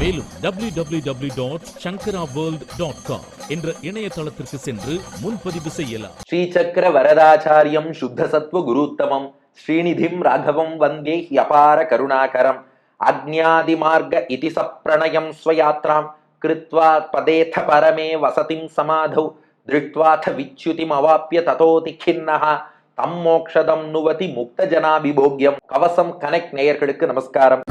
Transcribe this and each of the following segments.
மேலும் www.shankaraworld.com dot Shankara world dot com என்ற இணையதளத்திற்கு சென்று முன்பதிவு செய்யலாம். ஸ்ரீசக்கர வரதாச்சாரியம் சுத்த சத்வ குருத்தமம் ஸ்ரீநிதிம் ராகவம் வந்தே ஹியபார கருணாகரம் அக்ஞாதி மார்க இதி சப்ரணயம் ஸ்வயாத்ராம் கிருத்வா பதேத பரமே வசதிம் சமாதௌ திருட்வாத விச்சுதிம் அவாப்பிய ததோதி கிண்ணஹ தம் மோக்ஷதம் நுவதி முக்த ஜனாபிபோக்யம் கவசம் கனெக்ட் நேயர்களுக்கு நமஸ்காரம்.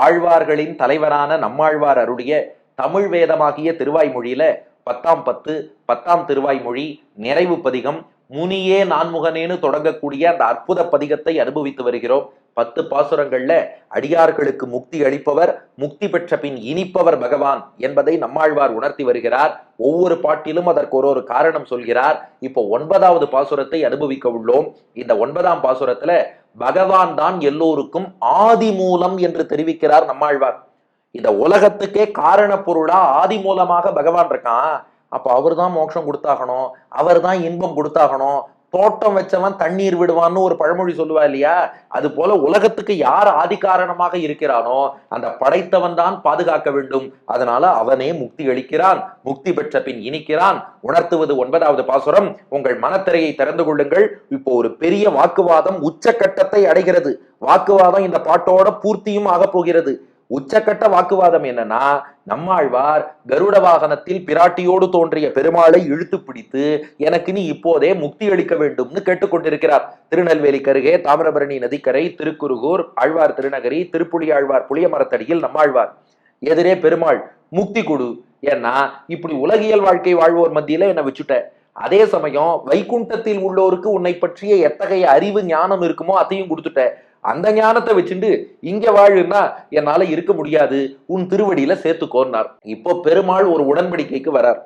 ஆழ்வார்களின் தலைவரான நம்மாழ்வார் அருடைய தமிழ் வேதமாகிய திருவாய்மொழியில பத்தாம் பத்து பத்தாம் திருவாய்மொழி நிறைவு பதிகம் முனியே நான்முகனேன்னு தொடங்கக்கூடிய அந்த அற்புத பதிகத்தை அனுபவித்து வருகிறோம். பத்து பாசுரங்கள்ல அடியார்களுக்கு முக்தி அளிப்பவர் முக்தி பெற்ற பின் இனிப்பவர் பகவான் என்பதை நம்மாழ்வார் உணர்த்தி வருகிறார். ஒவ்வொரு பாட்டிலும் அதற்கு ஒரு ஒரு காரணம் சொல்கிறார். இப்போ ஒன்பதாவது பாசுரத்தை அனுபவிக்க உள்ளோம். இந்த ஒன்பதாம் பாசுரத்துல பகவான் தான் எல்லோருக்கும் ஆதி மூலம் என்று தெரிவிக்கிறார் நம்மாழ்வார். இந்த உலகத்துக்கே காரண பொருளா ஆதி மூலமாக பகவான் இருக்கான். அப்போ அவர் தான் மோட்சம் கொடுத்தாகணும் அவர் தான் இன்பம் கொடுத்தாகணும். தோட்டம் வச்சவன் தண்ணீர் விடுவான்னு ஒரு பழமொழி சொல்லுவா இல்லையா? அது போல உலகத்துக்கு யார் ஆதிகாரணமாக இருக்கிறானோ அந்த படைத்தவன் தான் பாதுகாக்க வேண்டும். அதனால அவனே முக்தி அளிக்கிறான் முக்தி பெற்ற பின் இனிக்கிறான். உணர்த்துவது ஒன்பதாவது பாசுரம். உங்கள் மனத்திரையை திறந்து கொள்ளுங்கள். இப்போ ஒரு பெரிய வாக்குவாதம் உச்சக்கட்டத்தை அடைகிறது. வாக்குவாதம் இந்த பாட்டோட பூர்த்தியும் ஆகப் போகிறது. உச்சக்கட்ட வாக்குவாதம் என்னன்னா நம்மாழ்வார் கருட வாகனத்தில் பிராட்டியோடு தோன்றிய பெருமாளை இழுத்து பிடித்து எனக்கு நீ இப்போதே முக்தி அளிக்க வேண்டும்னு கேட்டுக்கொண்டிருக்கிறார் திருநெல்வேலி கருகே தாமிரபரணி நதிக்கரை திருக்குருகூர் ஆழ்வார் திருநகரி திருப்புலி ஆழ்வார் புளிய மரத்தடியில் நம்மாழ்வார். எதிரே பெருமாள் முக்தி கொடு. ஏன்னா இப்படி உலகியல் வாழ்க்கை வாழ்வோர் மத்தியில என்னை வச்சுட்ட அதே சமயம் வைகுண்டத்தில் உள்ளோருக்கு உன்னை பற்றிய எத்தகைய அறிவு ஞானம் இருக்குமோ அதையும் கொடுத்துட்ட. அந்த ஞானத்தை வச்சுட்டு இங்க வாழுன்னா என்னால இருக்க முடியாது. உன் திருவடியில சேர்த்துக்கோன்னார். இப்போ பெருமாள் ஒரு உடன்படிக்கைக்கு வரார்.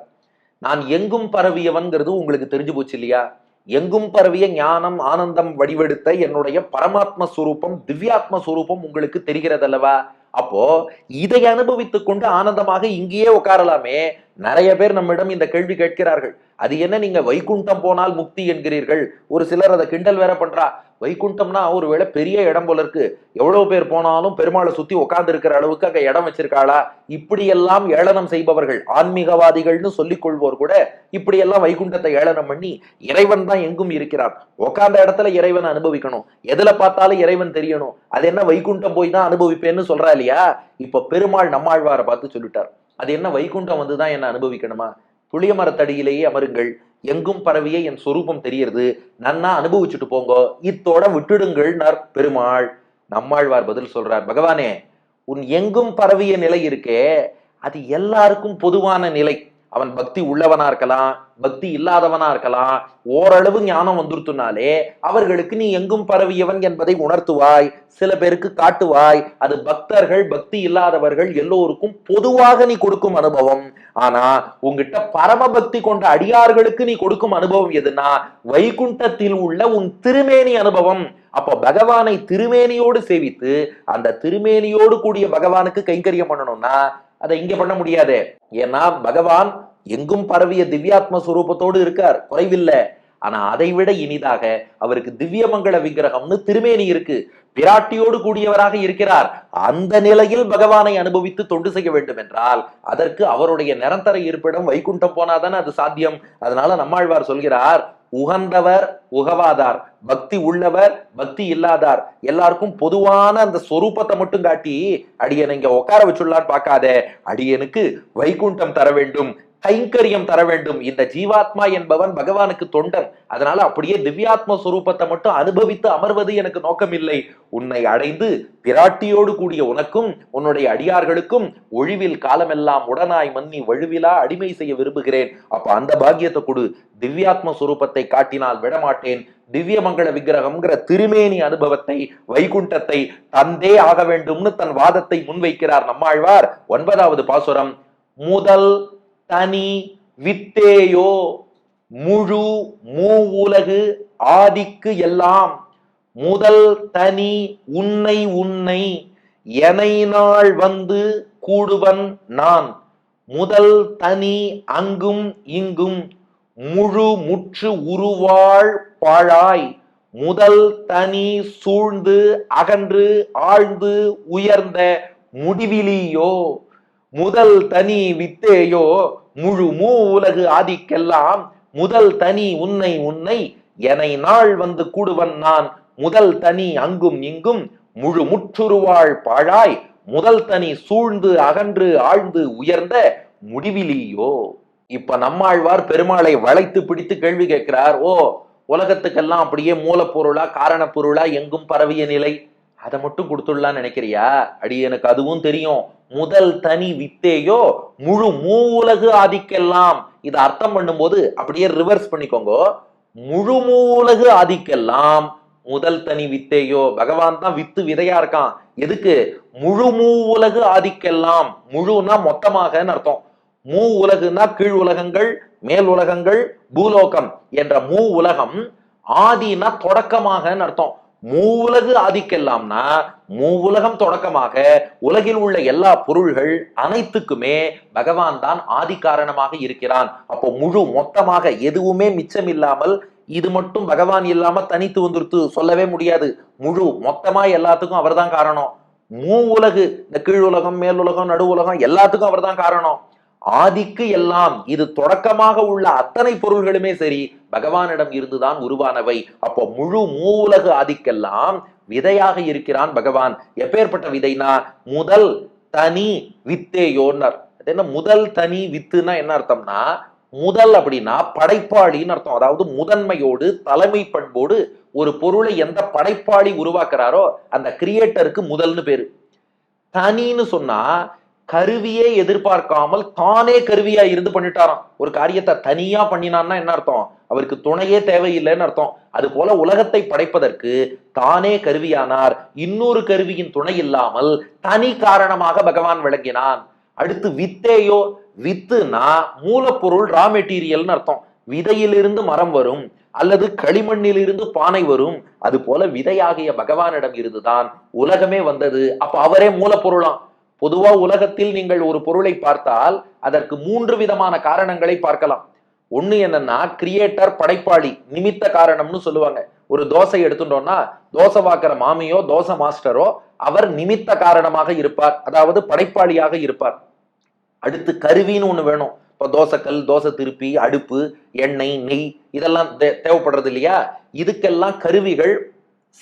நான் எங்கும் பரவியவன்கிறது உங்களுக்கு தெரிஞ்சு போச்சு இல்லையா? எங்கும் பரவிய ஞானம் ஆனந்தம் வடிவெடுத்த என்னுடைய பரமாத்ம ஸ்வரூபம் திவ்யாத்ம ஸ்வரூபம் உங்களுக்கு தெரிகிறது அல்லவா அப்போ இதை அனுபவித்துக் கொண்டு ஆனந்தமாக இங்கேயே உட்காரலாமே. நிறைய பேர் நம்மிடம் இந்த கேள்வி கேட்கிறார்கள். அது என்ன நீங்க வைகுண்டம் போனால் முக்தி என்கிறீர்கள்? ஒரு சிலர் அதை கிண்டல் வேற பண்றா. வைகுண்டம்னா ஒருவேளை பெரிய இடம் போல இருக்கு. எவ்வளவு பேர் போனாலும் பெருமாளை சுத்தி உட்கார்ந்து இருக்கிற அளவுக்கு அங்க இடம் வச்சிருக்காளா? இப்படியெல்லாம் ஏளனம் செய்பவர்கள் ஆன்மீகவாதிகள்னு சொல்லிக் கொள்வோர் கூட இப்படியெல்லாம் வைகுண்டத்தை ஏளனம் பண்ணி இறைவன் தான் எங்கும் இருக்கிறான் உட்கார்ந்த இடத்துல இறைவனை அனுபவிக்கணும். எதுல பார்த்தாலும் இறைவன் தெரியணும். அது என்ன வைகுண்டம் போய் தான் அனுபவிப்பேன்னு சொல்றா இல்லையா? இப்ப பெருமாள் நம்மாழ்வாரை பார்த்து சொல்லிட்டார். அது என்ன வைகுண்டம் வந்து தான் என்ன அனுபவிக்கணுமா? புளிய மரத்தடியிலேயே அமருங்கள். எங்கும் பரவியே என் சொரூபம் தெரியறது நன்னா அனுபவிச்சுட்டு போங்க. இத்தோட விட்டுடுங்கள் பெருமாள். நம்மாழ்வார் பதில் சொல்றார் பகவானே உன் எங்கும் பரவிய நிலை இருக்கே. அது எல்லாருக்கும் பொதுவான நிலை. அவன் பக்தி உள்ளவனா இருக்கலாம் பக்தி இல்லாதவனா இருக்கலாம் ஓரளவு ஞானம் வந்துருத்துனாலே அவர்களுக்கு நீ எங்கும் பரவியவன் என்பதை உணர்த்துவாய் சில பேருக்கு காட்டுவாய். அது பக்தர்கள் பக்தி இல்லாதவர்கள் எல்லோருக்கும் பொதுவாக நீ கொடுக்கும் அனுபவம். ஆனா உங்ககிட்ட பரம பக்தி கொண்ட அடியார்களுக்கு நீ கொடுக்கும் அனுபவம் எதுனா வைகுண்டத்தில் உள்ள உன் திருமேனி அனுபவம். அப்போ பகவானை திருமேனியோடு சேவித்து அந்த திருமேனியோடு கூடிய பகவானுக்கு கைங்கரியம் பண்ணணும்னா அதை இங்க பண்ண முடியாது. ஏன்னா பகவான் எங்கும் பரவிய திவ்யாத்ம சுரூபத்தோடு இருக்கார். குறைவில்லை. ஆனா அதை விட இனிதாக அவருக்கு திவ்யமங்கள விக்கிரகம்னு திருமேனி இருக்கு. பிராட்டியோடு கூடியவராக இருக்கிறார். அந்த நிலையில் பகவானை அனுபவித்து தொண்டு செய்ய வேண்டும் என்றால் அதற்கு அவருடைய நிரந்தர இருப்பிடம் வைகுண்டம் போனாதானே அது சாத்தியம். அதனால நம்மாழ்வார் சொல்கிறார் உகந்தவர் உகவாதார். பக்தி உள்ளவர் பக்தி இல்லாதார். எல்லாருக்கும் பொதுவான அந்த சொரூபத்தை மட்டும் காட்டி அடியனை இங்க உட்கார வச்சுள்ளான்னு பார்க்காத. அடியனுக்கு வைகுண்டம் தர வேண்டும் கைங்கரியம் தர வேண்டும். இந்த ஜீவாத்மா என்பவன் பகவானுக்கு தொண்டன் அதனால அப்படியே திவ்யாத்ம சுரூபத்தை மட்டும் அனுபவித்து அமர்வது எனக்கு நோக்கம் இல்லை உன்னை அடைந்து பிராட்டியோடு கூடிய உனக்கும் உன்னுடைய அடியார்களுக்கும் ஒழிவில் காலமெல்லாம் உடனாய் மன்னி வழுவிலா அடிமை செய்ய விரும்புகிறேன். அப்ப அந்த பாக்கியத்தை கொடு. திவ்யாத்ம சுரூபத்தை காட்டினால் விடமாட்டேன். திவ்யமங்கள விக்கிரகம்ங்கிற திருமேனி அனுபவத்தை வைகுண்டத்தை தந்தே ஆக வேண்டும்னு தன் வாதத்தை முன்வைக்கிறார் நம்மாழ்வார். ஒன்பதாவது பாசுரம் முதல் தனி வித்தேயோ முழு மூ உலகு ஆதிக்கு எல்லாம் முதல் தனி உன்னை உன்னை எனை நாள் வந்து கூடுவன் நான் முதல் தனி அங்கும் இங்கும் முழு முற்று உருவாள் பாழாய். முதல் தனி சூழ்ந்து அகன்று ஆழ்ந்து உயர்ந்த முடிவிலியோ? முதல் தனி வித்தேயோ? முழு மூ உலகு ஆதிக்கெல்லாம் முதல் தனி உன்னை உன்னை எனை நாள் வந்து கூடுவன் நான். முதல் தனி அங்கும் இங்கும் முழு முற்றுருவாள் பாழாய். முதல் தனி சூழ்ந்து அகன்று ஆழ்ந்து உயர்ந்த முடிவிலியோ? இப்ப நம்மாழ்வார் பெருமாளை வளைத்து பிடித்து கேள்வி கேட்கிறார் ஓ உலகத்துக்கெல்லாம் அப்படியே மூலப்பொருளா காரணப்பொருளா எங்கும் பரவிய நிலை? அதை மட்டும் கொடுத்துடலான்னு நினைக்கிறியா? அடி எனக்கு அதுவும் தெரியும். முதல் தனி வித்தேயோ முழு மூ உலகு ஆதிக்கெல்லாம். இதை அர்த்தம் பண்ணும்போது அப்படியே ரிவர்ஸ் பண்ணிக்கோங்க. முழு மூ உலகு ஆதிக்கெல்லாம் முதல் தனி வித்தேயோ. பகவான் தான் வித்து விதையா இருக்கான். எதுக்கு? முழு மூ உலகு ஆதிக்கெல்லாம். முழுனா மொத்தமாகன்னு அர்த்தம். மூ உலகுனா கீழ் உலகங்கள் மேல் உலகங்கள் பூலோகம் என்ற மூ உலகம் ஆதினா தொடக்கமாகன்னு அர்த்தம். மூவுலகு ஆதிக்கெல்லாம்னா மூவுலகம் தொடக்கமாக உலகில் உள்ள எல்லா பொருள்கள் அனைத்துக்குமே பகவான் தான் ஆதி காரணமாக இருக்கிறான். அப்போ முழு மொத்தமாக எதுவுமே மிச்சம் இல்லாமல் இது மட்டும் பகவான் இல்லாம தனித்து வந்துருத்து சொல்லவே முடியாது. முழு மொத்தமா எல்லாத்துக்கும் அவர்தான் காரணம். மூ உலகு இந்த கீழ் உலகம் மேல் உலகம் நடு உலகம் எல்லாத்துக்கும் அவர்தான் காரணம். ஆதிக்கு எல்லாம் இது தொடக்கமாக உள்ள அத்தனை பொருள்களுமே சரி பகவானிடம் இருந்துதான் உருவானவை. அப்போ முழு மூலக ஆதிக்கெல்லாம் விதையாக இருக்கிறான் பகவான். எப்பேற்பட்ட விதைனா முதல் தனி வித்தேயோன்னர். அது என்ன முதல் தனி வித்துனா என்ன அர்த்தம்னா முதல் அப்படின்னா படைப்பாளின்னு அர்த்தம். அதாவது முதன்மையோடு தலைமை பண்போடு ஒரு பொருளை எந்த படைப்பாளி உருவாக்குறாரோ அந்த கிரியேட்டருக்கு முதல்னு பேரு. தனின்னு சொன்னா கருவியே எதிர்பார்க்காமல் தானே கருவியா இருந்து பண்ணிட்டாராம். ஒரு காரியத்தை தனியா பண்ணினான்னா என்ன அர்த்தம்? அவருக்கு துணையே தேவையில்லைன்னு அர்த்தம். அது போல உலகத்தை படைப்பதற்கு தானே கருவியானார். இன்னொரு கருவியின் துணை இல்லாமல் தனி காரணமாக பகவான் விளங்கினான். அடுத்து வித்தேயோ வித்துனா மூலப்பொருள் ரா மெட்டீரியல்னு அர்த்தம். விதையிலிருந்து மரம் வரும் அல்லது களிமண்ணிலிருந்து பானை வரும். அது போல விதையாகிய பகவானிடம் இருந்துதான் உலகமே வந்தது. அப்ப அவரே மூலப்பொருளாம். பொதுவா உலகத்தில் நீங்கள் ஒரு பொருளை பார்த்தால் அதற்கு மூன்று விதமான காரணங்களை பார்க்கலாம். ஒண்ணு என்னன்னா கிரியேட்டர் படைப்பாளி நிமித்த காரணம்னு சொல்லுவாங்க. ஒரு தோசை எடுத்துட்டோம்னா தோசை வாக்குற மாமியோ தோசை மாஸ்டரோ அவர் நிமித்த காரணமாக இருப்பார். அதாவது படைப்பாளியாக இருப்பார். அடுத்து கருவின்னு ஒண்ணு வேணும். இப்போ தோசைக்கல் தோசை திருப்பி அடுப்பு எண்ணெய் நெய் இதெல்லாம் தே- தேவைப்படுறது இல்லையா? இதுக்கெல்லாம் கருவிகள்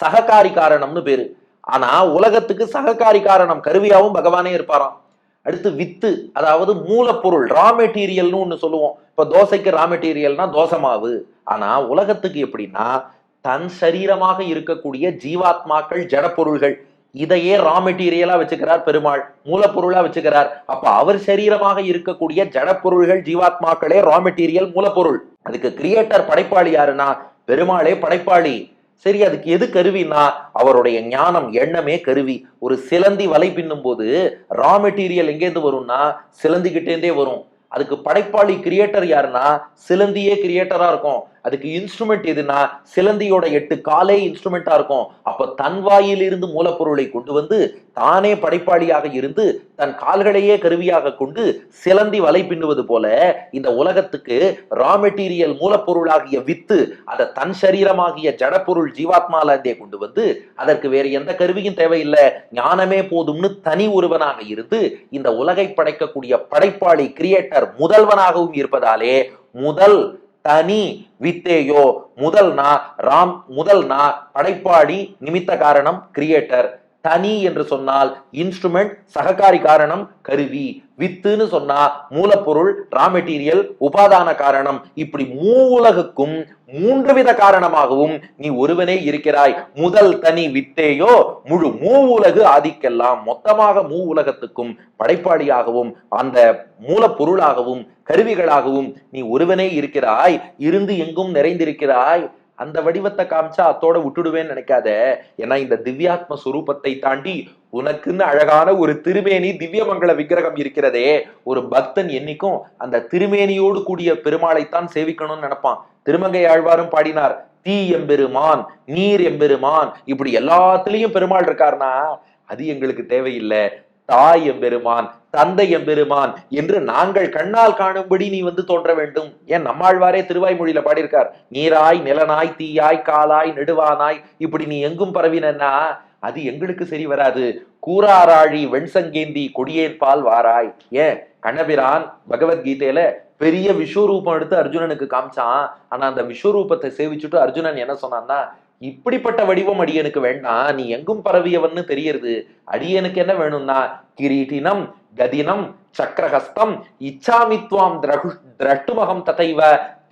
சககாரி காரணம்னு பேரு. ஆனா உலகத்துக்கு சககாரி காரணம் கருவியாவும் பகவானே இருப்பாராம். அடுத்து வித்து அதாவது மூலப்பொருள் ரா மெட்டீரியல்னு ஒண்ணு சொல்லுவோம். இப்ப தோசைக்கு ரா மெட்டீரியல்னா தோசை மாவு. ஆனா உலகத்துக்கு எப்படின்னா தன் சரீரமாக இருக்கக்கூடிய ஜீவாத்மாக்கள் ஜடப்பொருள்கள் இதையே ரா மெட்டீரியலா வச்சுக்கிறார் பெருமாள் மூலப்பொருளா வச்சுக்கிறார். அப்ப அவர் சரீரமாக இருக்கக்கூடிய ஜடப்பொருள்கள் ஜீவாத்மாக்களே ரா மெட்டீரியல் மூலப்பொருள். அதுக்கு கிரியேட்டர் படைப்பாளி யாருன்னா பெருமாளே படைப்பாளி. சரி அதுக்கு எது கருவின்னா அவருடைய ஞானம் எண்ணமே கருவி. ஒரு சிலந்தி வலை பின்னும் போது ரா மெட்டீரியல் எங்கேருந்து வரும்னா சிலந்திக்கிட்டேருந்தே வரும். அதுக்கு படைப்பாளி கிரியேட்டர் யாருன்னா சிலந்தியே கிரியேட்டரா இருக்கும். அதுக்கு இன்ஸ்ட்ருமெண்ட் எதுனா? சிலந்தியோட எட்டு காலே இன்ஸ்ட்ருமெண்டா இருக்கும். அப்ப தன் வாயிலிருந்து மூலப்பொருளை கொண்டு வந்து தானே படைப்பாளியாக இருந்து தன் கால்களையே கருவியாக கொண்டு சிலந்தி வலை பின்னுவது போல இந்த உலகத்துக்கு ரா மெட்டீரியல் மூலப்பொருளாகிய வித்து அதை தன் சரீரமாகிய ஜடப்பொருள் ஜீவாத்மால இருந்தே கொண்டு வந்து அதற்கு வேறு எந்த கருவியும் தேவையில்லை. ஞானமே போதும்னு தனி ஒருவனாக இருந்து இந்த உலகை படைக்கக்கூடிய படைப்பாளி கிரியேட்டர் முதல்வனாகவும் இருப்பதாலே முதல் தனி வித்தேயோ. முதல் நா ராம் முதல் நா படைப்பாளி நிமித்த காரணம் கிரியேட்டர் தனி என்று சொன்னால் இன்ஸ்ட்ருமெண்ட் சககாரி காரணம் கருவி. வித்துன்னு சொன்னா மூலப்பொருள் ரா மெட்டீரியல் உபாதான காரணம். இப்படி மூலகுக்கும் மூன்று வித காரணமாகவும் நீ ஒருவனே இருக்கிறாய். முதல் தனி வித்தேயோ முழு மூ உலகு ஆதிக்கெல்லாம் மொத்தமாக மூ உலகத்துக்கும் படைப்பாளியாகவும் அந்த மூலப்பொருளாகவும் கருவிகளாகவும் நீ ஒருவனே இருக்கிறாய். இருந்து எங்கும் நிறைந்திருக்கிறாய். அந்த வடிவத்தை காமிச்சா அத்தோட விட்டுடுவேன்னு நினைக்காத. ஏன்னா இந்த திவ்யாத்ம சுரூபத்தை தாண்டி உனக்குன்னு அழகான ஒரு திருமேனி திவ்யமங்கள விக்கிரகம் இருக்கிறதே. ஒரு பக்தன் என்னைக்கும் அந்த திருமேனியோடு கூடிய பெருமாளைத்தான் சேவிக்கணும்னு நினைப்பான். திருமங்கை ஆழ்வாரும் பாடினார் தீ எம்பெருமான் நீர் எம்பெருமான் இப்படி எல்லாத்துலயும் பெருமாள் இருக்காருனா அது எங்களுக்கு தேவையில்லை. தாய் எம்பெருமான் தந்தை எம்பெருமான் என்று நாங்கள் கண்ணால் காணும்படி நீ வந்து தோன்ற வேண்டும். ஏன் நம்மாழ்வாரே திருவாய்மொழியில பாடியிருக்கார் நீராய் நிலனாய் தீயாய் காலாய் நெடுவானாய் இப்படி நீ எங்கும் பரவினா அது எங்களுக்கு சரி வராது. கூறாராழி வெண்சங்கேந்தி கொடியேற்பால் வாராய். ஏன்? கண்ணபிரான் பகவத்கீதையில பெரிய விஸ்வரூபம் எடுத்து அர்ஜுனனுக்கு காமிச்சான். ஆனா அந்த விஸ்வரூபத்தை சேவிச்சுட்டு அர்ஜுனன் என்ன சொன்னான்னா இப்படிப்பட்ட வடிவம் அடியனுக்கு வேண்டாம். நீ எங்கும் பரவியவன்னு தெரியுது அடியனுக்கு என்ன வேணும்னா கிரீட்டினம் கதினம் சக்கரஹஸ்தம் இச்சாமித்வாம் திரகு திரட்டுமகம் ததைவ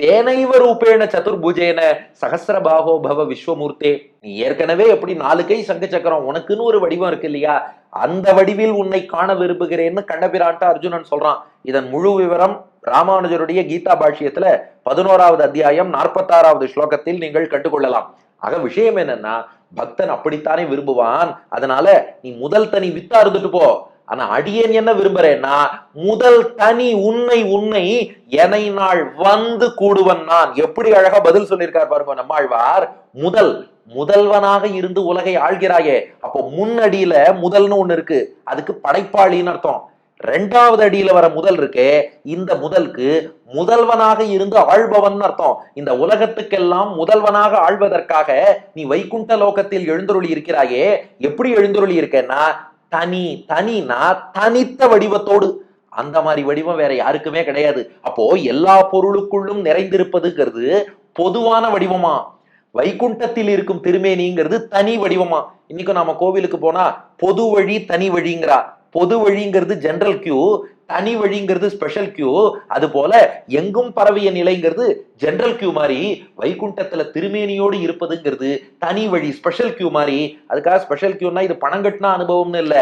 தேனைவ ரூபேண சதுர்புஜேன சகசிரபாகோ பவ விஸ்வமூர்த்தே. நீ ஏற்கனவே எப்படி நாலு கை சங்க சக்கரம் உனக்குன்னு ஒரு வடிவம் இருக்கு இல்லையா? அந்த வடிவில் உன்னை காண விரும்புகிறேன்னு கண்ணபிரான்ட்டு அர்ஜுனன் சொல்றான். இதன் முழு விவரம் ராமானுஜருடைய கீதா பாஷ்யத்துல பதினோராவது அத்தியாயம் நாற்பத்தாறாவது ஸ்லோகத்தில் நீங்கள் கண்டுகொள்ளலாம். ஆக விஷயம் என்னன்னா பக்தன் அப்படித்தானே விரும்புவான். அதனால நீ முதல் தனி வித்தா இருந்துட்டு போ. ஆனா அடியேன் என்ன விரும்புறேன்னா முதல் தனி உன்னை உன்னை எனை நாள் வந்து கூடுவன் நான். எப்படி அழகா பதில் சொல்லியிருக்கார் பாருங்க நம்மாழ்வார். முதல் முதல்வனாக இருந்து உலகை ஆள்கிறாயே. அப்போ முன்னடியில முதல்னு ஒண்ணு இருக்கு. அதுக்கு படைப்பாளின்னு அர்த்தம். ரெண்டாவது அடியில வர முதல் இருக்கே இந்த முதலுக்கு முதல்வனாக இருந்து ஆழ்பவன் அர்த்தம். இந்த உலகத்துக்கெல்லாம் முதல்வனாக ஆள்வதற்காக நீ வைகுண்ட லோகத்தில் எழுந்தருளி இருக்கிறாயே. எப்படி எழுந்தருளி இருக்கேன்னா தனி தனினா தனித்த வடிவத்தோடு. அந்த மாதிரி வடிவம் வேற யாருக்குமே கிடையாது. அப்போ எல்லா பொருளுக்குள்ளும் நிறைந்திருப்பதுங்கிறது பொதுவான வடிவமா? வைகுண்டத்தில் இருக்கும் திருமேனிங்கிறது தனி வடிவமா? இன்னைக்கு நாம கோவிலுக்கு போனா பொது வழி தனி வழிங்கிறா. பொது வழிங்கிறது ஜென்ரல் கியூ தனி வழிங்கிறது ஸ்பெஷல் கியூ அது போல எங்கும் பரவிய நிலைங்கிறது ஜென்ரல் கியூ மாதிரி வைகுண்டத்துல திருமேனியோடு இருப்பதுங்கிறது தனி வழி ஸ்பெஷல் கியூ மாதிரி. அதுக்காக ஸ்பெஷல் கியூனா இது பணம் கட்டின அனுபவம்னு இல்ல.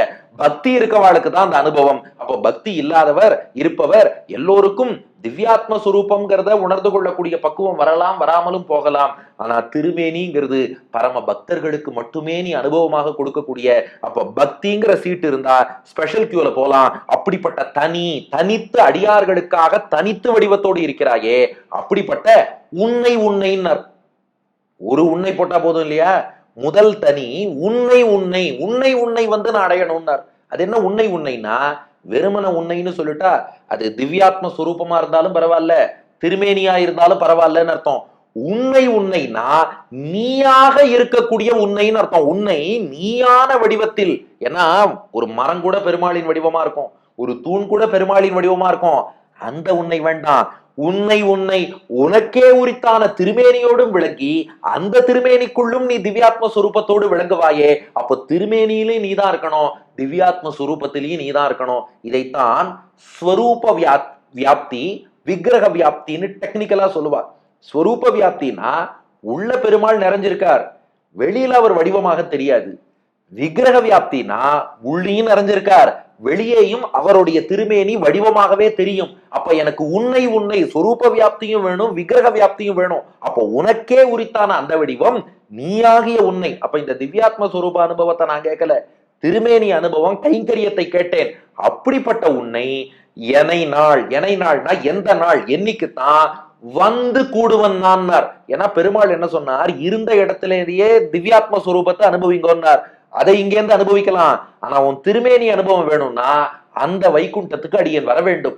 பக்தி இருக்கவாளுக்கு தான் அந்த அனுபவம். அப்போ பக்தி இல்லாதவர் இருப்பவர் எல்லோருக்கும் திவ்யாத்ம சுரூபம்ங்கிறத உணர்ந்து கொள்ளக்கூடிய பக்குவம் வரலாம் வராமலும் போகலாம். ஆனா திருமேனிங்கிறது பரம பக்தர்களுக்கு மட்டுமே நீ அனுபவமாக கொடுக்கக்கூடிய அப்ப பக்திங்கிற சீட்டு இருந்தா ஸ்பெஷல் கியூல போலாம். அப்படிப்பட்ட தனி தனித்து அடியார்களுக்காக தனித்து வடிவத்தோடு இருக்கிறாயே. அப்படிப்பட்ட உன்னை உன்னைன்னார் ஒரு உன்னை போட்டா போதும் இல்லையா? முதல் தனி உன்னை உன்னை உன்னை உன்னை வந்து நான் அடையணும்னார். அது என்ன உன்னை உன்னைனா? வெறுமன உன்னைன்னு சொல்லிட்டா அது திவ்யாத்ம சுரூபமா இருந்தாலும் பரவாயில்ல திருமேனியா இருந்தாலும் பரவாயில்லன்னு அர்த்தம். உன்னை உன்னைனா நீயாக இருக்கக்கூடிய உன்னைன்னு அர்த்தம். உன்னை நீயான வடிவத்தில் ஏன்னா ஒரு மரம் கூட பெருமாளின் வடிவமா இருக்கும் ஒரு தூண் கூட பெருமாளின் வடிவமா இருக்கும். அந்த உன்னை வேண்டாம். உன்னை உன்னை உனக்கே உரித்தான திருமேனியோடும் விளங்கி அந்த திருமேனிக்குள்ளும் நீ திவ்யாத்ம சுரூபத்தோடு விளங்குவாயே அப்போ திருமேனியிலும் நீதான் இருக்கணும் திவ்யாத்ம சுரூபத்திலையும் நீதான் இருக்கணும். இதைத்தான் ஸ்வரூப வியா வியாப்தி விக்கிரக வியாப்தின்னு டெக்னிக்கலா சொல்லுவா. ஸ்வரூப வியாப்தினா உள்ள பெருமாள் நிறைஞ்சிருக்கார். வெளியில அவர் வடிவமாக தெரியாது. விக்கிரக வியாப்தினா உள்ளியும் நிறைஞ்சிருக்கார். வெளியேயும் அவருடைய திருமேனி வடிவமாகவே தெரியும். அப்ப எனக்கு உன்னை உன்னை சொரூப வியாப்தியும் வேணும் விக்கிரக வியாப்தியும் வேணும். அப்ப உனக்கே உரித்தான அந்த வடிவம் நீயாகிய உன்னை. அப்ப இந்த திவ்யாத்ம சொரூப அனுபவத்தை நான் கேட்கல. திருமேனி அனுபவம் கைங்கரியத்தை கேட்டேன். அப்படிப்பட்ட உன்னை எனை நாள் எனை நாள்னா எந்த நாள்? என்னைக்குத்தான் வந்து கூடுவன் நான்னார் ஏன்னா பெருமாள் என்ன சொன்னார்? இருந்த இடத்திலேயே திவ்யாத்ம சுரூபத்தை அனுபவிங்கன்னார். அதை இங்கேருந்து அனுபவிக்கலாம். ஆனா உன் திருமேனி அனுபவம் வேணும்னா அந்த வைகுண்டத்துக்கு அடியன் வர வேண்டும்.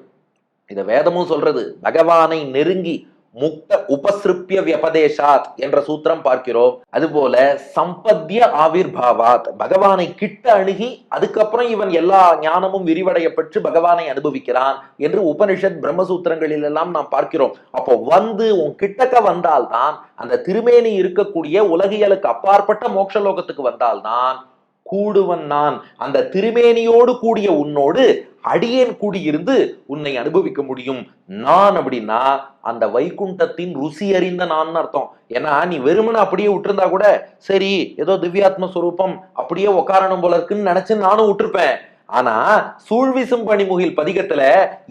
இதை வேதமும் சொல்றது. பகவானை நெருங்கி முக்த உபசிருப்பிய வியபதேசாத் என்ற சூத்திரம் பார்க்கிறோம். அதுபோல சம்பத்திய ஆவிர்பாவாத். பகவானை கிட்ட அணுகி அதுக்கப்புறம் இவன் எல்லா ஞானமும் விரிவடைய பெற்று பகவானை அனுபவிக்கிறான் என்று உபனிஷத் பிரம்மசூத்திரங்களில் எல்லாம் நாம் பார்க்கிறோம். அப்போ வந்து உன் கிட்டக்க வந்தால்தான் அந்த திருமேனி இருக்கக்கூடிய உலகியலுக்கு அப்பாற்பட்ட மோட்சலோகத்துக்கு வந்தால்தான் கூடுவன் நான். அந்த திருமேனியோடு கூடிய உன்னோடு அடியேன் கூடியிருந்து உன்னை அனுபவிக்க முடியும். நான் அப்படின்னா அந்த வைகுண்டத்தின் ருசி அறிந்த நான் அர்த்தம். ஏன்னா நீ வெறுமனை அப்படியே விட்டுருந்தா கூட சரி ஏதோ திவ்யாத்ம ஸ்வரூபம் அப்படியே உக்காரணும் போல இருக்குன்னு நினைச்சு நானும் விட்டுருப்பேன் ஆனா சூழ்விசும் பணிமுகில் பதிகத்துல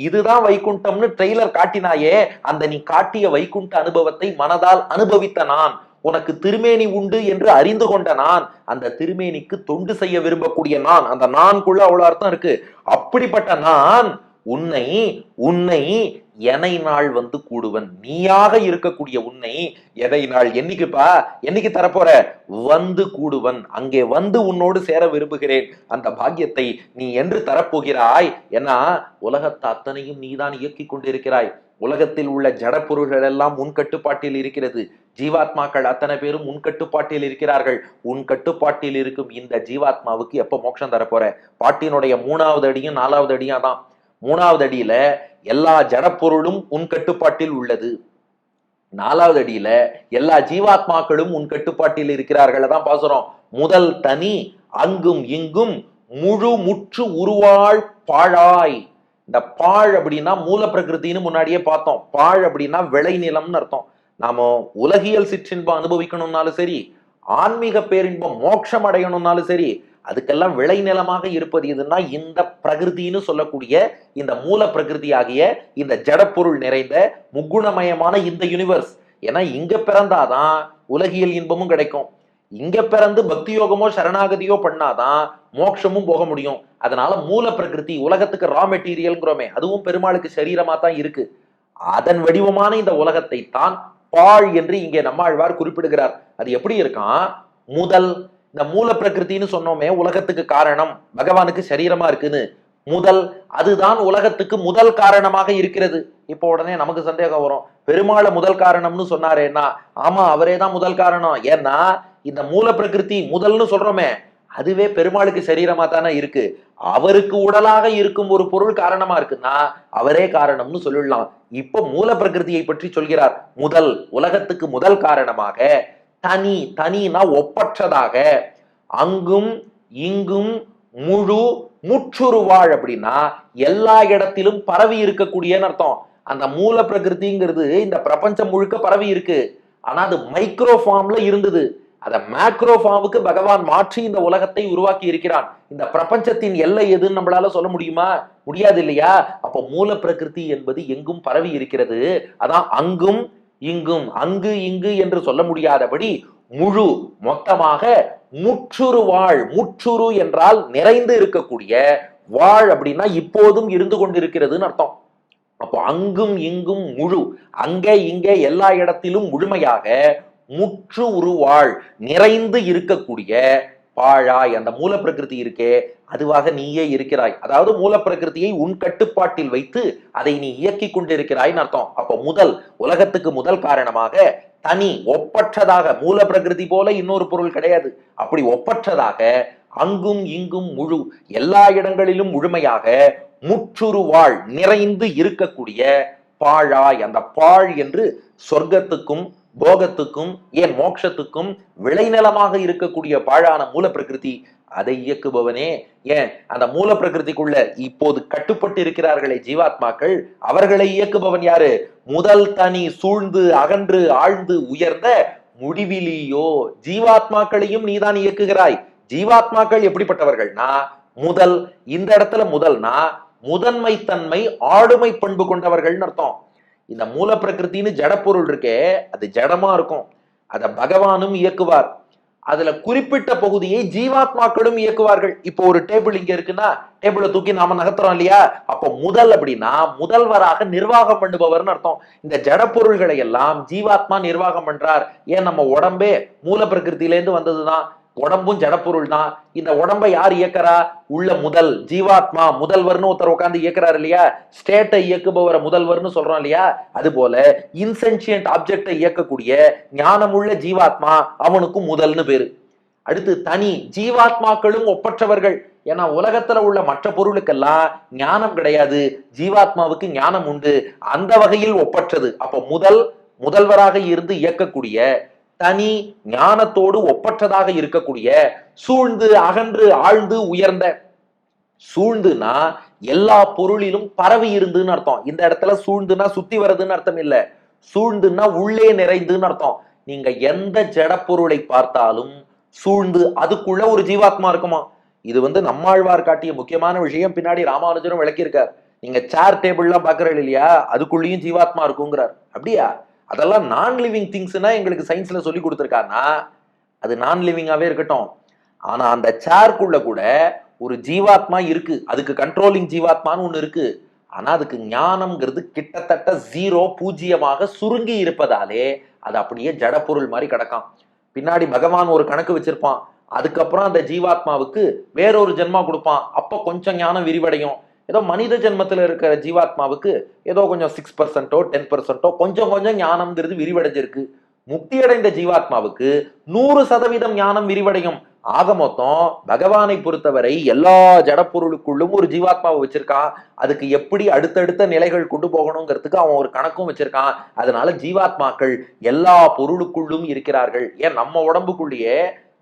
இதுதான் வைகுண்டம்னு ட்ரெய்லர் காட்டினாயே அந்த நீ காட்டிய வைகுண்ட அனுபவத்தை மனதால் அனுபவித்த நான். உனக்கு திருமேனி உண்டு என்று அறிந்து கொண்ட நான் அந்த திருமேனிக்கு தொண்டு செய்ய விரும்பக்கூடிய நான் அந்த நான்குள்ள அவ்வளவு அர்த்தம் இருக்கு. அப்படிப்பட்ட நான் உன்னை உன்னை எனை நாள் வந்து கூடுவன். நீயாக இருக்கக்கூடிய உன்னை எதை நாள் என்னைக்குப்பா என்னைக்கு தரப்போற? வந்து கூடுவன். அங்கே வந்து உன்னோடு சேர விரும்புகிறேன். அந்த பாக்கியத்தை நீ என்று தரப்போகிறாய். ஏன்னா உலகத்தை அத்தனையும் நீதான் இயக்கி கொண்டிருக்கிறாய். உலகத்தில் உள்ள ஜடப்பொருள்கள் எல்லாம் உன் கட்டுப்பாட்டில் இருக்கிறது. ஜீவாத்மாக்கள் அத்தனை பேரும் உன் கட்டுப்பாட்டில் இருக்கிறார்கள். உன் கட்டுப்பாட்டில் இருக்கும் இந்த ஜீவாத்மாவுக்கு எப்போ மோட்சம் தரப்போற பாட்டினுடைய மூணாவது அடியும் நாலாவது அடியும் தான் மூணாவது அடியில எல்லா ஜடப்பொருளும் உன் கட்டுப்பாட்டில் உள்ளது. நாலாவது அடியில எல்லா ஜீவாத்மாக்களும் உன் கட்டுப்பாட்டில் இருக்கிறார்கள். தான் பாசுறோம் முதல் தனி அங்கும் இங்கும் முழு முற்று உருவாள் பாழாய். இந்த பாழ் அப்படின்னா மூல பிரகிருத்தின்னு முன்னாடியே பார்த்தோம். பாழ் அப்படின்னா விளைநிலம்னு அர்த்தம். நாம உலகியல் சிற்றின்பம் அனுபவிக்கணும்னாலும் சரி ஆன்மீக பேரின்பம் மோட்சம் அடையணும்னாலும் சரி அதுக்கெல்லாம் விளைநிலமாக இருப்பது எதுன்னா இந்த பிரகிருதின்னு சொல்லக்கூடிய இந்த மூல பிரகிருதி ஆகிய இந்த ஜடப்பொருள் நிறைந்த முக்குணமயமான இந்த யூனிவர்ஸ் ஏன்னா இங்க பிறந்தாதான் உலகியல் இன்பமும் கிடைக்கும். இங்க பிறந்து பக்தி யோகமோ சரணாகதியோ பண்ணாதான் மோட்சமும் போக முடியும். அதனால மூல பிரகிருதி உலகத்துக்கு ரா மெட்டீரியல்ங்கிறோமே அதுவும் பெருமாளுக்கு சரீரமா தான் இருக்கு. அதன் வடிவமான இந்த உலகத்தை தான் பாழ் என்று இங்கே நம்மாழ்வார் குறிப்பிடுகிறார். அது எப்படி இருக்கான் முதல் இந்த மூல பிரகிருத்தின்னு சொன்னோமே உலகத்துக்கு காரணம் பகவானுக்கு சரீரமா இருக்குன்னு. முதல் அதுதான் உலகத்துக்கு முதல் காரணமாக இருக்கிறது. இப்போ உடனே நமக்கு சந்தேகம் வரும். பெருமாளை முதல் காரணம்னு சொன்னாரேன்னா ஆமா அவரே தான் முதல் காரணம். ஏன்னா இந்த மூல பிரகிருதி முதல்னு சொல்றோமே அதுவே பெருமாளுக்கு சரீரமா தானே இருக்கு. அவருக்கு உடலாக இருக்கும் ஒரு பொருள் காரணமா இருக்குன்னா அவரே காரணம்னு சொல்லிடலாம். இப்போ மூல பிரகிருதியை பற்றி சொல்கிறார். முதல் உலகத்துக்கு முதல் காரணமாக தனி தனினா ஒப்பற்றதாக அங்கும் இங்கும் முழு முற்றுருவாள் அப்படின்னா எல்லா இடத்திலும் பரவி இருக்கக்கூடியன்னு அர்த்தம். அந்த மூல பிரகிருதிங்கிறது இந்த பிரபஞ்சம் முழுக்க பரவி இருக்கு. ஆனா அது மைக்ரோ ஃபார்ம்ல இருந்தது. அதை மேக்ரோ ஃபார்முக்கு பகவான் மாற்றி இந்த உலகத்தை உருவாக்கி இருக்கிறான். இந்த பிரபஞ்சத்தின் எல்லை எதுன்னு நம்மளால சொல்ல முடியுமா? முடியாது இல்லையா? அப்போ மூல பிரகிருதி என்பது எங்கும் பரவி இருக்கிறது. அதான் அங்கும் இங்கும் அங்கு இங்கு என்று சொல்ல முடியாதபடி முழு மொத்தமாக முற்றுரு வாழ் முற்றுரு என்றால் நிறைந்து இருக்கக்கூடிய வாழ் அப்படின்னா இப்போதும் இருந்து கொண்டிருக்கிறதுன்னு அர்த்தம். அப்போ அங்கும் இங்கும் முழு அங்கே இங்கே எல்லா இடத்திலும் முழுமையாக முற்று உருவாள் நிறைந்து இருக்கக்கூடிய பாழாய் அந்த மூல பிரகிருதி இருக்கே அதுவாக நீயே இருக்கிறாய். அதாவது மூல பிரகிருதியை உன் கட்டுப்பாட்டில் வைத்து அதை நீ இயக்கி கொண்டிருக்கிறாய்னு அர்த்தம். அப்போ முதல் உலகத்துக்கு முதல் காரணமாக தனி ஒப்பற்றதாக மூல பிரகிருதி போல இன்னொரு பொருள் கிடையாது. அப்படி ஒப்பற்றதாக அங்கும் இங்கும் முழு எல்லா இடங்களிலும் முழுமையாக முற்றுருவாள் நிறைந்து இருக்கக்கூடிய பாழாய் அந்த பாழ் என்று சொர்க்கத்துக்கும் போகத்துக்கும் ஏன் மோட்சத்துக்கும் விளைநிலமாக இருக்கக்கூடிய பாழான மூல பிரகிருதி அதை இயக்குபவனே. ஏன்? அந்த மூல பிரகிருதிக்குள்ள இப்போது கட்டுப்பட்டு இருக்கிறார்களே ஜீவாத்மாக்கள். அவர்களை இயக்குபவன் யாரு? முதல் தனி சூழ்ந்து அகன்று ஆழ்ந்து உயர்ந்த முடிவிலியோ ஜீவாத்மாக்களையும் நீதான் இயக்குகிறாய். ஜீவாத்மாக்கள் எப்படிப்பட்டவர்கள்னா முதல் இந்த இடத்துல முதல்னா முதன்மை தன்மை ஆளுமை பண்பு கொண்டவர்கள்னு அர்த்தம். இந்த மூல பிரகிருத்தின்னு ஜடப்பொருள் இருக்கே அது ஜடமா இருக்கும். அதை பகவானும் இயக்குவார். அதுல குறிப்பிட்ட பகுதியை ஜீவாத்மாக்களும் இயக்குவார்கள். இப்போ ஒரு டேபிள் இங்க இருக்குன்னா டேபிளை தூக்கி நாம நகர்த்துறோம் இல்லையா? அப்போ முதல் அப்படின்னா முதல்வராக நிர்வாகம் பண்ணுபவர்னு அர்த்தம். இந்த ஜடப்பொருள்களை எல்லாம் ஜீவாத்மா நிர்வாகம் பண்றார். ஏன் நம்ம உடம்பே மூல பிரகிருத்திலேருந்து வந்ததுதான்? உடம்பும் ஜடப்பொருள் தான் இந்த உடம்பை யார் இயக்கிறா? உள்ள முதல் ஜீவாத்மா முதல்வர்னு ஒருத்தர் உட்காந்து இயக்குறாரு இல்லையா? ஸ்டேட்டை இயக்குபவரை முதல்வர்னு சொல்றோம் இல்லையா? அது போல இன்சென்சியன்ட் ஆப்ஜெக்டை இயக்கக்கூடிய ஞானமுள்ள ஜீவாத்மா அவனுக்கும் முதல்னு பேரு. அடுத்து தனி ஜீவாத்மாக்களும் ஒப்பற்றவர்கள். ஏன்னா உலகத்துல உள்ள மற்ற பொருளுக்கெல்லாம் ஞானம் கிடையாது. ஜீவாத்மாவுக்கு ஞானம் உண்டு. அந்த வகையில் ஒப்பற்றது. அப்போ முதல் முதல்வராக இருந்து இயக்கக்கூடிய தனி ஞானத்தோடு ஒப்பற்றதாக இருக்கக்கூடிய சூழ்ந்து அகன்று ஆழ்ந்து உயர்ந்த. சூழ்ந்துனா எல்லா பொருளிலும் பரவி இருந்துன்னு அர்த்தம். இந்த இடத்துல சூழ்ந்துனா சுத்தி வர்றதுன்னு அர்த்தம் இல்ல. சூழ்ந்துன்னா உள்ளே நிறைந்துன்னு அர்த்தம். நீங்க எந்த ஜட பொருளை பார்த்தாலும் சூழ்ந்து அதுக்குள்ள ஒரு ஜீவாத்மா இருக்குமா? இது வந்து நம்மாழ்வார் காட்டிய முக்கியமான விஷயம். பின்னாடி ராமானுஜரும் விளக்கியிருக்கார். நீங்க சேர் டேபிள்லாம் பாக்குறீங்க இல்லையா? அதுக்குள்ளேயும் ஜீவாத்மா இருக்குங்கிறார். அப்படியா? அதெல்லாம் நான் லிவிங் திங்ஸ்னா எங்களுக்கு சயின்ஸ்ல சொல்லி கொடுத்துருக்காருன்னா அது நான் லிவிங்காவே இருக்கட்டும். ஆனா அந்த சேர்க்குள்ள கூட ஒரு ஜீவாத்மா இருக்கு. அதுக்கு கண்ட்ரோலிங் ஜீவாத்மான்னு ஒன்று இருக்கு. ஆனா அதுக்கு ஞானம்ங்கிறது கிட்டத்தட்ட ஜீரோ பூஜ்ஜியமாக சுருங்கி இருப்பதாலே அது அப்படியே ஜடப்பொருள் மாதிரி கிடக்கும். பின்னாடி பகவான் ஒரு கணக்கு வச்சிருப்பான். அதுக்கப்புறம் அந்த ஜீவாத்மாவுக்கு வேறொரு ஜென்மா கொடுப்பான். அப்போ கொஞ்சம் ஞானம் விரிவடையும். ஏதோ மனித ஜென்மத்தில் இருக்கிற ஜீவாத்மாவுக்கு ஏதோ கொஞ்சம் சிக்ஸ் பர்சன்ட்டோ டென் பர்சன்ட்டோ கொஞ்சம் கொஞ்சம் ஞானம்ங்கிறது விரிவடைஞ்சிருக்கு. முக்தி அடைந்த ஜீவாத்மாவுக்கு நூறு சதவீதம் ஞானம் விரிவடையும். ஆக மொத்தம் பகவானை பொறுத்தவரை எல்லா ஜடப்பொருளுக்குள்ளும் ஒரு ஜீவாத்மாவை வச்சிருக்கான் அதுக்கு எப்படி அடுத்தடுத்த நிலைகள் கொண்டு போகணுங்கிறதுக்கு அவன் ஒரு கணக்கும் வச்சிருக்கான் அதனால ஜீவாத்மாக்கள் எல்லா பொருளுக்குள்ளும் இருக்கிறார்கள். ஏன் நம்ம உடம்புக்குள்ளேயே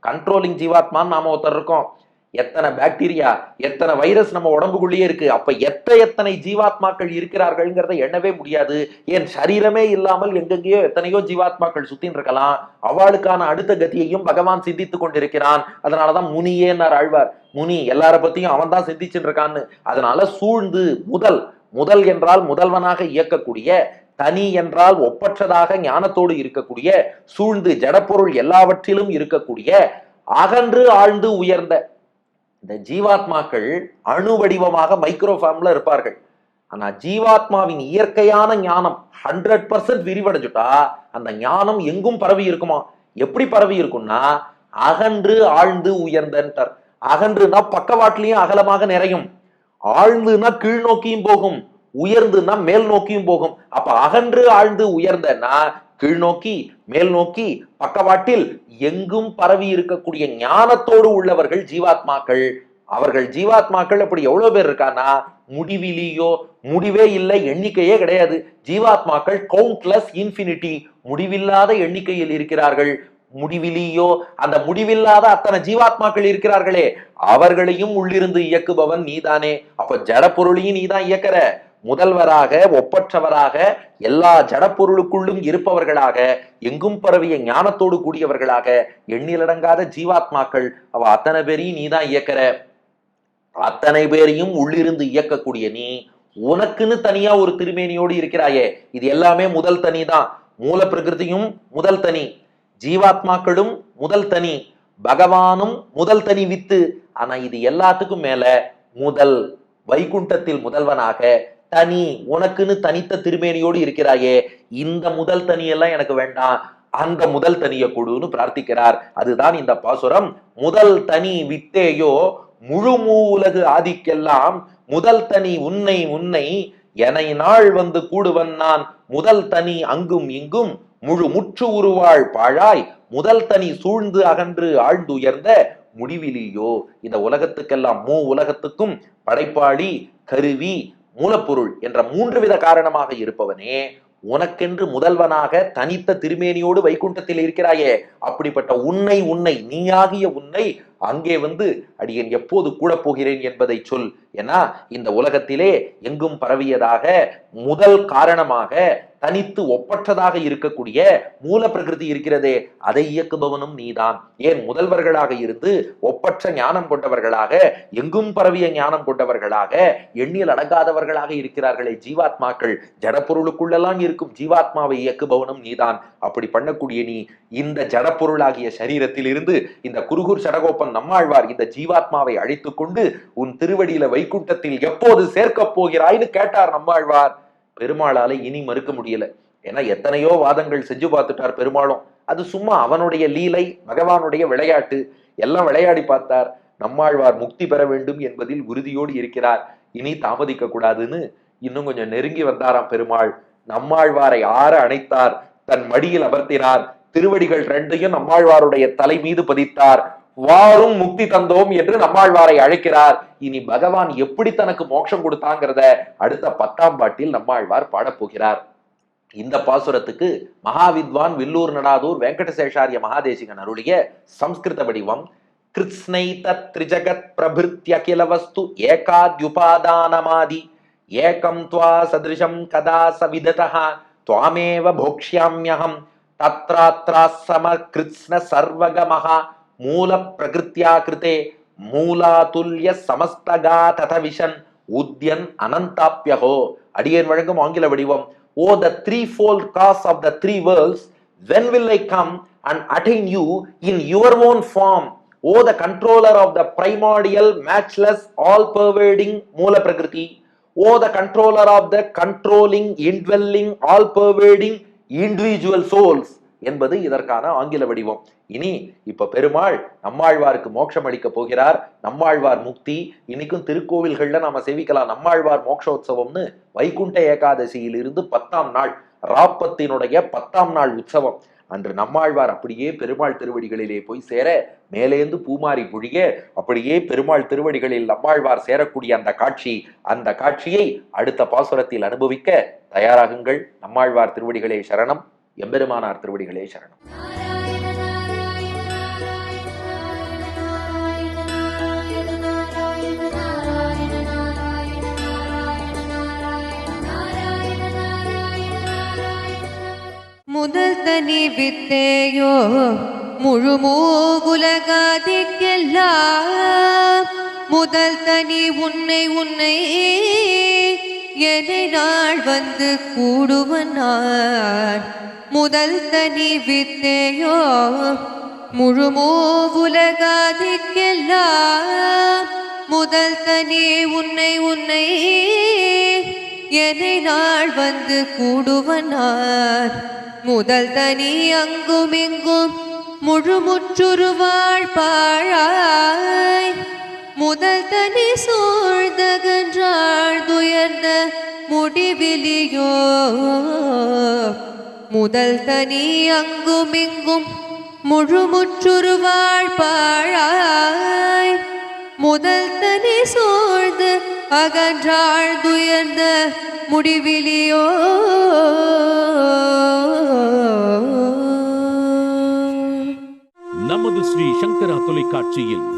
கண்ட்ரோலிங் ஜீவாத்மான்னு நாம ஒருத்தர் இருக்கோம். எத்தனை பாக்டீரியா எத்தனை வைரஸ் நம்ம உடம்புக்குள்ளேயே இருக்கு? அப்ப எத்த எத்தனை ஜீவாத்மாக்கள் இருக்கிறார்கள்ங்கிறத எண்ணவே முடியாது. ஏன் சரீரமே இல்லாமல் எங்கெங்கேயோ எத்தனையோ ஜீவாத்மாக்கள் சுத்தின்னு இருக்கலாம். அவளுக்கான அடுத்த கதியையும் பகவான் சிந்தித்து கொண்டிருக்கிறான். அதனாலதான் முனியேன்னார் ஆழ்வார். முனி எல்லார பத்தியும் அவன் தான் சிந்திச்சுட்டு இருக்கான்னு. அதனால சூழ்ந்து முதல் முதல் என்றால் முதல்வனாக இயக்கக்கூடிய தனி என்றால் ஒப்பற்றதாக ஞானத்தோடு இருக்கக்கூடிய சூழ்ந்து ஜடப்பொருள் எல்லாவற்றிலும் இருக்கக்கூடிய அகன்று ஆழ்ந்து உயர்ந்த இந்த ஜீவாத்மாக்கள் அணு வடிவமாக மைக்ரோஃபார்ம்ல இருப்பார்கள். ஆனா ஜீவாத்மாவின் இயற்கையான ஞானம் ஹண்ட்ரட் பர்சன்ட் விரிவடைஞ்சுட்டா அந்த ஞானம் எங்கும் பரவி இருக்குமா? எப்படி பரவி இருக்கும்னா அகன்று ஆழ்ந்து உயர்ந்தன்ட்டார். அகன்றுனா பக்கவாட்டிலையும் அகலமாக நிறையும். ஆழ்ந்துனா கீழ் நோக்கியும் போகும். உயர்ந்துன்னா மேல் நோக்கியும் போகும். அப்ப அகன்று ஆழ்ந்து உயர்ந்தன்னா கீழ்நோக்கி மேல் நோக்கி பக்கவாட்டில் எங்கும் பரவி இருக்கக்கூடிய ஞானத்தோடு உள்ளவர்கள் ஜீவாத்மாக்கள். அவர்கள் ஜீவாத்மாக்கள் அப்படி எவ்வளவு பேர் இருக்கான்னா முடிவிலியோ முடிவே இல்லை எண்ணிக்கையே கிடையாது. ஜீவாத்மாக்கள் கவுண்ட்லெஸ் இன்ஃபினிட்டி முடிவில்லாத எண்ணிக்கையில் இருக்கிறார்கள். முடிவிலியோ அந்த முடிவில்லாத அத்தனை ஜீவாத்மாக்கள் இருக்கிறார்களே. அவர்களையும் உள்ளிருந்து இயக்குபவன் நீதானே. அப்ப ஜட பொருளையும் நீதான் இயக்குற. முதல்வராக ஒப்பற்றவராக எல்லா ஜடப்பொருளுக்குள்ளும் இருப்பவர்களாக எங்கும் பரவிய ஞானத்தோடு கூடியவர்களாக எண்ணிலடங்காத ஜீவாத்மாக்கள் அவ அத்தனை பேரையும் நீதான் இயக்குற. அத்தனை பேரையும் உள்ளிருந்து இயக்கக்கூடிய நீ உனக்குன்னு தனியா ஒரு திருமேனியோடு இருக்கிறாயே. இது எல்லாமே முதல் தனி தான். மூல பிரகிருதியும் முதல் தனி. ஜீவாத்மாக்களும் முதல் தனி. பகவானும் முதல் தனி வித்து. ஆனா இது எல்லாத்துக்கும் மேல முதல் வைகுண்டத்தில் முதல்வனாக தனி உனக்குன்னு தனித்த திருமேனியோடு இருக்கிறாயே இந்த முதல் தனியெல்லாம் எனக்கு வேண்டாம் அந்த முதல் தனிய கொடுன்னு பிரார்த்திக்கிறார். அதுதான் இந்த பாசுரம். முதல் தனி வித்தேயோ முழு மூ உலகு ஆதிக்கெல்லாம் முதல் தனி உன்னை உன்னை எனை நாள் வந்து கூடுவன் நான் முதல் தனி அங்கும் இங்கும் முழு முற்று உருவாள் பாழாய் முதல் தனி சூழ்ந்து அகன்று ஆழ்ந்து உயர்ந்த முடிவிலியோ. இந்த உலகத்துக்கெல்லாம் மூ உலகத்துக்கும் படைப்பாளி கருவி மூலப்பொருள் என்ற மூன்று வித காரணமாக இருப்பவனே உனக்கென்று முதல்வனாக தனித்த திருமேனியோடு வைகுண்டத்தில் இருக்கிறாயே அப்படிப்பட்ட உன்னை உன்னை நீயாகிய உன்னை அங்கே வந்து அடியேன் எப்போது கூட போகிறேன் என்பதை சொல். ஏன்னா இந்த உலகத்திலே எங்கும் பரவியதாக முதல் காரணமாக தனித்து ஒப்பற்றதாக இருக்கக்கூடிய மூல பிரகிருதி இருக்கிறதே அதை இயக்குபவனும் நீதான். ஏன் முதல்வர்களாக இருந்து ஒப்பற்ற ஞானம் கொண்டவர்களாக எங்கும் பரவிய ஞானம் கொண்டவர்களாக எண்ணில் அடங்காதவர்களாக இருக்கிறார்களே ஜீவாத்மாக்கள். ஜடப்பொருளுக்குள்ளெல்லாம் இருக்கும் ஜீவாத்மாவை இயக்குபவனும் நீதான். அப்படி பண்ணக்கூடிய நீ இந்த ஜடப்பொருளாகிய சரீரத்தில் இருந்து இந்த குருகூர் சடகோப்பன் நம்மாழ்வார் இந்த ஜீவாத்மாவை அழைத்து கொண்டு உன் திருவடியில வைக்குண்டத்தில் எப்போது சேர்க்கப் போகிறாய்னு கேட்டார் நம்மாழ்வார். பெருமாளால இனி மறுக்க முடியல. ஏன்னா எத்தனையோ வாதங்கள் செஞ்சு பார்த்துட்டார் பெருமாளும். அது சும்மா அவனுடைய லீலை பகவானுடைய விளையாட்டு எல்லாம் விளையாடி பார்த்தார். நம்மாழ்வார் முக்தி பெற வேண்டும் என்பதில் உறுதியோடு இருக்கிறார். இனி தாமதிக்க கூடாதுன்னு இன்னும் கொஞ்சம் நெருங்கி வந்தாராம் பெருமாள். நம்மாழ்வாரை ஆற அணைத்தார் தன் மடியில் அமர்த்தினார். திருவடிகள் ரெண்டையும் நம்மாழ்வாருடைய தலை மீது பதித்தார். வாரும் முக்தி தந்தோம் என்று நம்மாழ்வாரை அழைக்கிறார். இனி பகவான் எப்படி தனக்கு மோட்சம் கொடுத்தாங்கிறத அடுத்த பத்தாம் பாட்டில் நம்மாழ்வார் பாடப்போகிறார். இந்த பாசுரத்துக்கு மகாவித்வான் வில்லூர் நடாதூர் வெங்கடசேஷாரிய மகாதேசிகன் அருளிய சம்ஸ்கிருத வடிவம் கிருத்ஸ்னைதத்ரிஜகத் பிரபிருத்தியகில வஸ்து ஏகாத்யுபாதானமாதி ஏகம் துவா சதிருஷம் கதா சவிததா துவாமேவ போக்ஷியாமியகம் தத்ராத்ராசம கிருத்ஸ்ன சர்வகமகா மூல பிரகிருத்தியா கிருத்தே மூலாதுல்ய சமஸ்தகா ததவிஷன் உத்யன் அனந்தாப்யகோ அடியேன் வழங்கும் ஆங்கில வடிவம் O the three fold cause of the three worlds when will I come and attain you in your own form O the controller of the primordial matchless all pervading மூல பிரகிருதி O the controller of the controlling indwelling all pervading individual souls. என்பது இதற்கான ஆங்கில வடிவம். இனி இப்ப பெருமாள் நம்மாழ்வாருக்கு மோட்சம் அளிக்க போகிறார். நம்மாழ்வார் முக்தி. இன்னைக்கும் திருக்கோவில்கள்ல நாம சேவிக்கலாம். நம்மாழ்வார் மோட்சோத்சவம்னு வைகுண்ட ஏகாதசியில் இருந்து பத்தாம் நாள் ராப்பத்தினுடைய பத்தாம் நாள் உற்சவம். அன்று நம்மாழ்வார் அப்படியே பெருமாள் திருவடிகளிலே போய் சேர மேலேந்து பூமாரி புழிய அப்படியே பெருமாள் திருவடிகளில் நம்மாழ்வார் சேரக்கூடிய அந்த காட்சி அந்த காட்சியை அடுத்த பாசுரத்தில் அனுபவிக்க தயாராகுங்கள். நம்மாழ்வார் திருவடிகளே சரணம். எம்பெருமானார் திருவடிகளே சரணம். முதல் தனி வித்தேயோ முழுமூ முதல் தனி உன்னை உன்னை என்னை நாள் வந்து கூடுவனார். முதல் தனி வித்தையோ முழுமோ உலகாதிக்கெல்லாம் முதல் தனி உன்னை உன்னை என்னை நாள் வந்து கூடுவனார். முதல் தனி அங்கும் இங்கும் முழுமுற்றுருவாழ் பாழாய். முதல் தனி சூழ்ந்தகன்றாள் துயர்ந்த முடிவிலியோ. முதல் தனி அங்கும் இங்கும் முழுமுற்றுருவாழ் பாழாய். முதல் தனி சூழ்ந்து அகன்றாள் துயர்ந்த முடிவிலியோ. நமது ஸ்ரீ சங்கரா தொலைக்காட்சியில்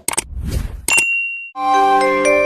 Música